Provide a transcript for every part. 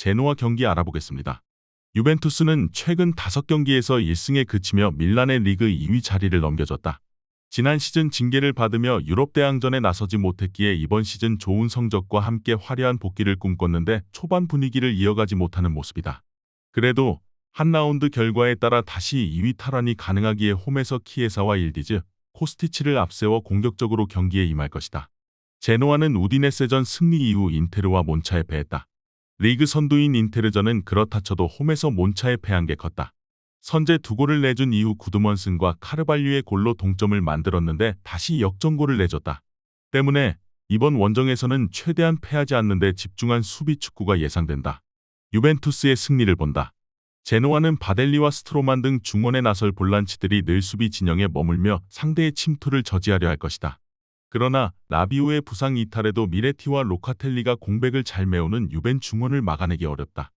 제노아 경기 알아보겠습니다. 유벤투스는 최근 5경기에서 1승에 그치며 밀란의 리그 2위 자리를 넘겨줬다. 지난 시즌 징계를 받으며 유럽 대항전에 나서지 못했기에 이번 시즌 좋은 성적과 함께 화려한 복귀를 꿈꿨는데 초반 분위기를 이어가지 못하는 모습이다. 그래도 한 라운드 결과에 따라 다시 2위 탈환이 가능하기에 홈에서 키에사와 일디즈, 코스티치를 앞세워 공격적으로 경기에 임할 것이다. 제노아는 우디네세전 승리 이후 인테르와 몬차에 패했다. 리그 선두인 인테르전은 그렇다 쳐도 홈에서 몬차에 패한 게 컸다. 선제 두 골을 내준 이후 구드먼슨과 카르발류의 골로 동점을 만들었는데 다시 역전골을 내줬다. 때문에 이번 원정에서는 최대한 패하지 않는 데 집중한 수비 축구가 예상된다. 유벤투스의 승리를 본다. 제노아는 바델리와 스트로만 등 중원에 나설 볼란치들이 늘 수비 진영에 머물며 상대의 침투를 저지하려 할 것이다. 그러나 라비오의 부상 이탈에도 미레티와 로카텔리가 공백을 잘 메우는 유벤 중원을 막아내기 어렵다.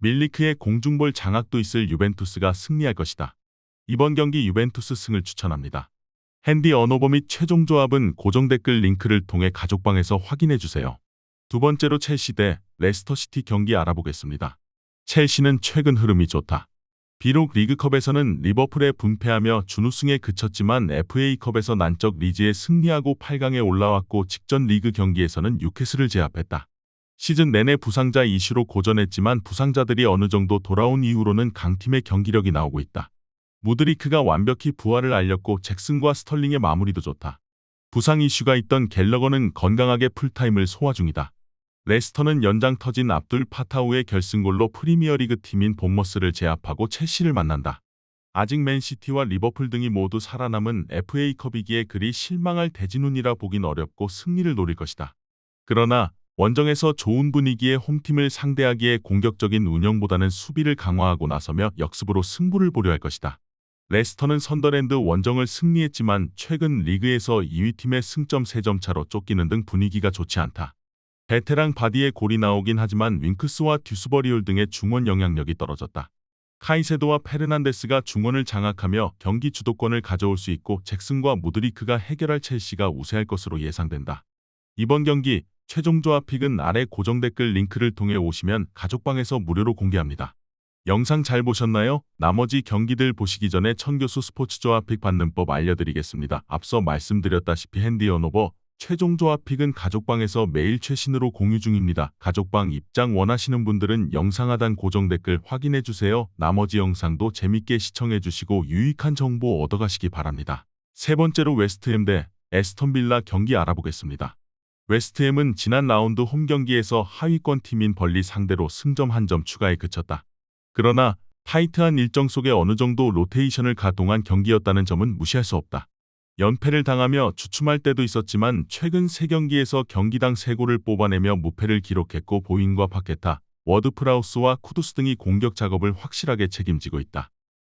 밀리크의 공중볼 장악도 있을 유벤투스가 승리할 것이다. 이번 경기 유벤투스 승을 추천합니다. 핸디 언어버 및 최종 조합은 고정 댓글 링크를 통해 가족방에서 확인해 주세요. 두 번째로 첼시 대 레스터시티 경기 알아보겠습니다. 첼시는 최근 흐름이 좋다. 비록 리그컵에서는 리버풀에 분패하며 준우승에 그쳤지만 FA컵에서 난적 리즈에 승리하고 8강에 올라왔고 직전 리그 경기에서는 뉴캐슬을 제압했다. 시즌 내내 부상자 이슈로 고전했지만 부상자들이 어느 정도 돌아온 이후로는 강팀의 경기력이 나오고 있다. 무드리크가 완벽히 부활을 알렸고 잭슨과 스털링의 마무리도 좋다. 부상 이슈가 있던 갤러거는 건강하게 풀타임을 소화 중이다. 레스터는 연장 터진 압둘 파타우의 결승골로 프리미어리그 팀인 본머스를 제압하고 첼시를 만난다. 아직 맨시티와 리버풀 등이 모두 살아남은 FA컵이기에 그리 실망할 대진운이라 보긴 어렵고 승리를 노릴 것이다. 그러나 원정에서 좋은 분위기의 홈팀을 상대하기에 공격적인 운영보다는 수비를 강화하고 나서며 역습으로 승부를 보려 할 것이다. 레스터는 선더랜드 원정을 승리했지만 최근 리그에서 2위 팀의 승점 3점 차로 쫓기는 등 분위기가 좋지 않다. 베테랑 바디에 골이 나오긴 하지만 윙크스와 듀스버리올 등의 중원 영향력이 떨어졌다. 카이세도와 페르난데스가 중원을 장악하며 경기 주도권을 가져올 수 있고 잭슨과 무드리크가 해결할 첼시가 우세할 것으로 예상된다. 이번 경기 최종 조합 픽은 아래 고정 댓글 링크를 통해 오시면 가족방에서 무료로 공개합니다. 영상 잘 보셨나요? 나머지 경기들 보시기 전에 천교수 스포츠 조합 픽 받는 법 알려드리겠습니다. 앞서 말씀드렸다시피 핸디 언오버 최종 조합 픽은 가족방에서 매일 최신으로 공유 중입니다. 가족방 입장 원하시는 분들은 영상 하단 고정 댓글 확인해 주세요. 나머지 영상도 재밌게 시청해 주시고 유익한 정보 얻어가시기 바랍니다. 세 번째로 웨스트햄 대 에스턴 빌라 경기 알아보겠습니다. 웨스트햄은 지난 라운드 홈 경기에서 하위권 팀인 벌리 상대로 승점 한 점 추가에 그쳤다. 그러나 타이트한 일정 속에 어느 정도 로테이션을 가동한 경기였다는 점은 무시할 수 없다. 연패를 당하며 주춤할 때도 있었지만 최근 3경기에서 경기당 3골을 뽑아내며 무패를 기록했고 보잉과 파케타, 워드프라우스와 쿠두스 등이 공격 작업을 확실하게 책임지고 있다.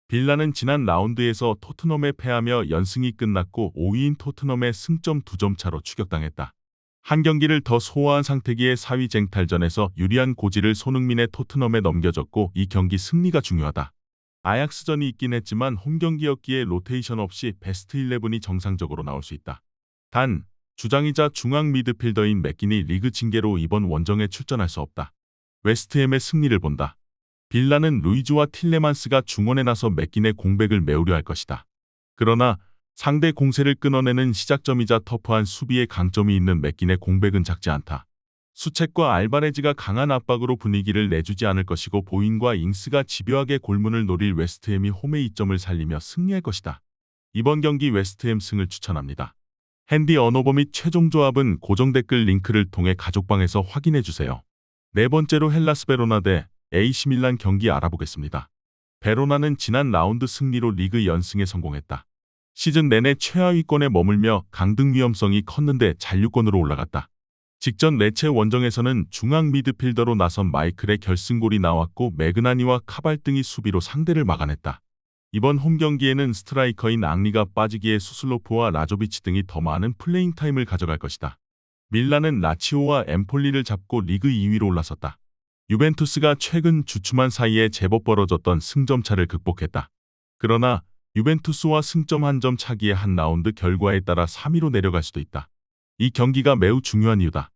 빌라는 지난 라운드에서 토트넘에 패하며 연승이 끝났고 5위인 토트넘의 승점 2점 차로 추격당했다. 한 경기를 더 소화한 상태기에 4위 쟁탈전에서 유리한 고지를 손흥민의 토트넘에 넘겨줬고 이 경기 승리가 중요하다. 아약스전이 있긴 했지만 홈 경기였기에 로테이션 없이 베스트 11이 정상적으로 나올 수 있다. 단, 주장이자 중앙 미드필더인 맥긴이 리그 징계로 이번 원정에 출전할 수 없다. 웨스트햄의 승리를 본다. 빌라는 루이즈와 틸레만스가 중원에 나서 맥긴의 공백을 메우려 할 것이다. 그러나 상대 공세를 끊어내는 시작점이자 터프한 수비의 강점이 있는 맥긴의 공백은 작지 않다. 수책과 알바레즈가 강한 압박으로 분위기를 내주지 않을 것이고 보인과 잉스가 집요하게 골문을 노릴 웨스트햄이 홈의 이점을 살리며 승리할 것이다. 이번 경기 웨스트햄 승을 추천합니다. 핸디 언어버 및 최종 조합은 고정 댓글 링크를 통해 가족방에서 확인해 주세요. 네 번째로 헬라스 베로나 대 AC 밀란 경기 알아보겠습니다. 베로나는 지난 라운드 승리로 리그 연승에 성공했다. 시즌 내내 최하위권에 머물며 강등 위험성이 컸는데 잔류권으로 올라갔다. 직전 레체 원정에서는 중앙 미드필더로 나선 마이클의 결승골이 나왔고 매그나니와 카발 등이 수비로 상대를 막아냈다. 이번 홈 경기에는 스트라이커인 앙리가 빠지기에 수슬로프와 라조비치 등이 더 많은 플레잉 타임을 가져갈 것이다. 밀라는 라치오와 엠폴리를 잡고 리그 2위로 올라섰다. 유벤투스가 최근 주춤한 사이에 제법 벌어졌던 승점 차를 극복했다. 그러나 유벤투스와 승점 한 점 차기의 한 라운드 결과에 따라 3위로 내려갈 수도 있다. 이 경기가 매우 중요한 이유다.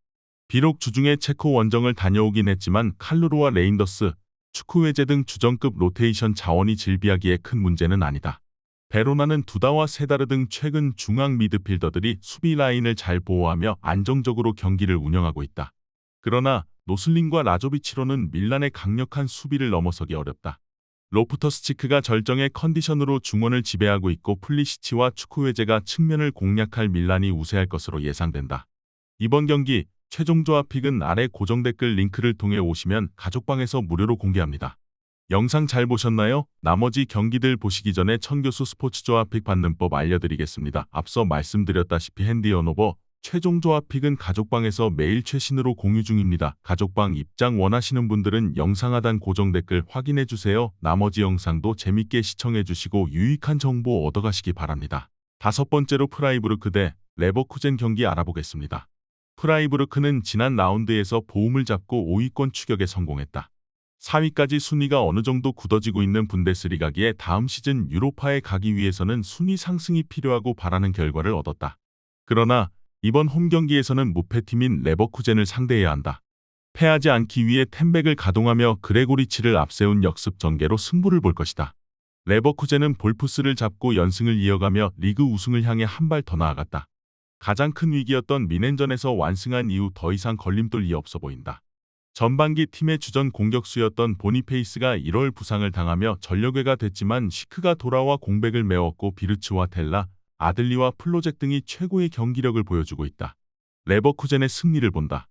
비록 주중에 체코 원정을 다녀오긴 했지만 칼루로와 레인더스, 축구회제 등 주전급 로테이션 자원이 질비하기에 큰 문제는 아니다. 베로나는 두다와 세다르 등 최근 중앙 미드필더들이 수비 라인을 잘 보호하며 안정적으로 경기를 운영하고 있다. 그러나 노슬린과 라조비치로는 밀란의 강력한 수비를 넘어서기 어렵다. 로프터스치크가 절정의 컨디션으로 중원을 지배하고 있고 플리시치와 축구회제가 측면을 공략할 밀란이 우세할 것으로 예상된다. 이번 경기 최종 조합 픽은 아래 고정 댓글 링크를 통해 오시면 가족방에서 무료로 공개합니다. 영상 잘 보셨나요? 나머지 경기들 보시기 전에 천교수 스포츠 조합 픽 받는 법 알려드리겠습니다. 앞서 말씀드렸다시피 핸디 언오버 최종 조합 픽은 가족방에서 매일 최신으로 공유 중입니다. 가족방 입장 원하시는 분들은 영상 하단 고정 댓글 확인해 주세요. 나머지 영상도 재밌게 시청해 주시고 유익한 정보 얻어가시기 바랍니다. 다섯 번째로 프라이부르크 대 레버쿠젠 경기 알아보겠습니다. 프라이부르크는 지난 라운드에서 보움을 잡고 5위권 추격에 성공했다. 4위까지 순위가 어느 정도 굳어지고 있는 분데스리가기에 다음 시즌 유로파에 가기 위해서는 순위 상승이 필요하고 바라는 결과를 얻었다. 그러나 이번 홈 경기에서는 무패팀인 레버쿠젠을 상대해야 한다. 패하지 않기 위해 템백을 가동하며 그레고리치를 앞세운 역습 전개로 승부를 볼 것이다. 레버쿠젠은 볼푸스를 잡고 연승을 이어가며 리그 우승을 향해 한 발 더 나아갔다. 가장 큰 위기였던 미넨전에서 완승한 이후 더 이상 걸림돌이 없어 보인다. 전반기 팀의 주전 공격수였던 보니페이스가 1월 부상을 당하며 전력외가 됐지만 시크가 돌아와 공백을 메웠고 비르츠와 텔라, 아들리와 플로잭 등이 최고의 경기력을 보여주고 있다. 레버쿠젠의 승리를 본다.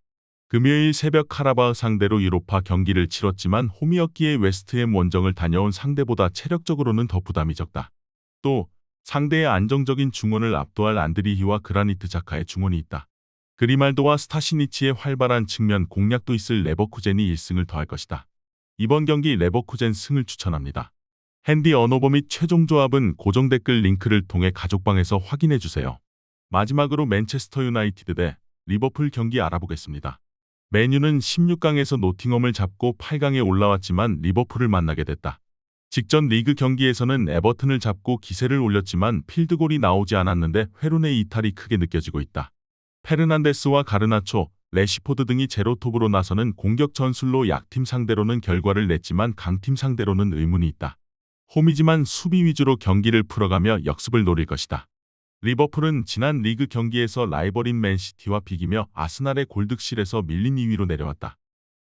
금요일 새벽 카라바흐 상대로 유로파 경기를 치렀지만 홈이었기에 웨스트햄 원정을 다녀온 상대보다 체력적으로는 더 부담이 적다. 또 상대의 안정적인 중원을 압도할 안드리히와 그라니트 자카의 중원이 있다. 그리말도와 스타시니치의 활발한 측면 공략도 있을 레버쿠젠이 1승을 더할 것이다. 이번 경기 레버쿠젠 승을 추천합니다. 핸디 언어버 및 최종 조합은 고정 댓글 링크를 통해 가족방에서 확인해 주세요. 마지막으로 맨체스터 유나이티드 대 리버풀 경기 알아보겠습니다. 메뉴는 16강에서 노팅엄을 잡고 8강에 올라왔지만 리버풀을 만나게 됐다. 직전 리그 경기에서는 에버튼을 잡고 기세를 올렸지만 필드골이 나오지 않았는데 회론의 이탈이 크게 느껴지고 있다. 페르난데스와 가르나초, 레시포드 등이 제로톱으로 나서는 공격 전술로 약팀 상대로는 결과를 냈지만 강팀 상대로는 의문이 있다. 홈이지만 수비 위주로 경기를 풀어가며 역습을 노릴 것이다. 리버풀은 지난 리그 경기에서 라이벌인 맨시티와 비기며 아스날의 골득실에서 밀린 2위로 내려왔다.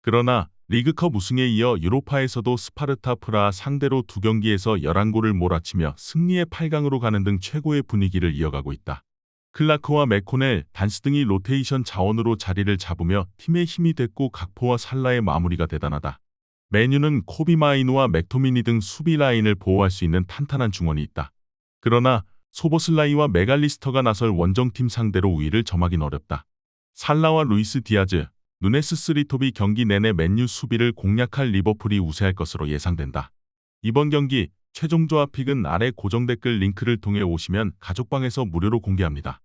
그러나 리그컵 우승에 이어 유로파에서도 스파르타 프라 상대로 두 경기에서 11골을 몰아치며 승리의 8강으로 가는 등 최고의 분위기를 이어가고 있다. 클라크와 맥코넬, 단스 등이 로테이션 자원으로 자리를 잡으며 팀의 힘이 됐고 각포와 살라의 마무리가 대단하다. 메뉴는 코비마이노와 맥토미니 등 수비 라인을 보호할 수 있는 탄탄한 중원이 있다. 그러나 소보슬라이와 메갈리스터가 나설 원정팀 상대로 우위를 점하긴 어렵다. 살라와 루이스 디아즈, 누네스 스리톱이 경기 내내 맨유 수비를 공략할 리버풀이 우세할 것으로 예상된다. 이번 경기 최종 조합 픽은 아래 고정 댓글 링크를 통해 오시면 가족방에서 무료로 공개합니다.